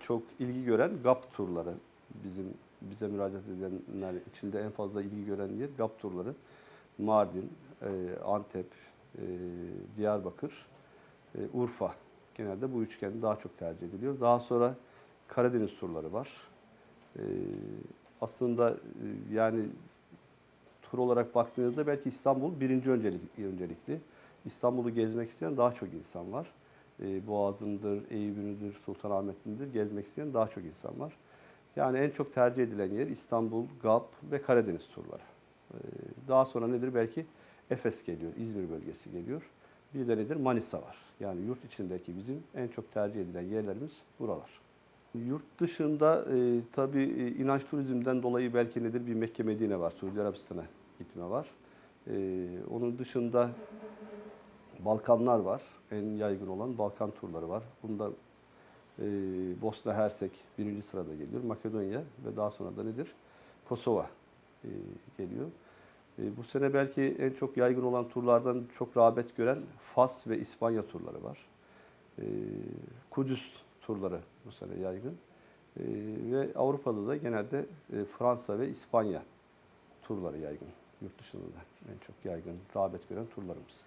çok ilgi gören GAP turları. Bizim bize müracaat edenler içinde en fazla ilgi gören yer GAP turları. Mardin, e, Antep, e, Diyarbakır, e, Urfa. Genelde bu üçgen daha çok tercih ediliyor. Daha sonra Karadeniz turları var. Aslında yani tur olarak baktığınızda belki İstanbul birinci öncelik, öncelikli. İstanbul'u gezmek isteyen daha çok insan var. E, Boğaz'ındır, Eyüp'ünüdür, Sultanahmet'indir gezmek isteyen daha çok insan var. Yani en çok tercih edilen yer İstanbul, GAP ve Karadeniz turları. E, daha sonra nedir? Belki Efes geliyor, İzmir bölgesi geliyor. Bir de nedir? Manisa var. Yani yurt içindeki bizim en çok tercih edilen yerlerimiz buralar. Yurt dışında e, tabii e, inanç turizmden dolayı belki nedir? Bir Mekke Medine var, Suudi Arabistan'a gitme var. E, onun dışında Balkanlar var. En yaygın olan Balkan turları var. Bunda e, Bosna Hersek birinci sırada geliyor. Makedonya ve daha sonra da nedir? Kosova e, geliyor. E, bu sene belki en çok yaygın olan turlardan çok rağbet gören Fas ve İspanya turları var. E, Kudüs turları bu sene yaygın. E, ve Avrupa'da da genelde e, Fransa ve İspanya turları yaygın. Yurt dışında da en çok yaygın, rağbet gören turlarımız.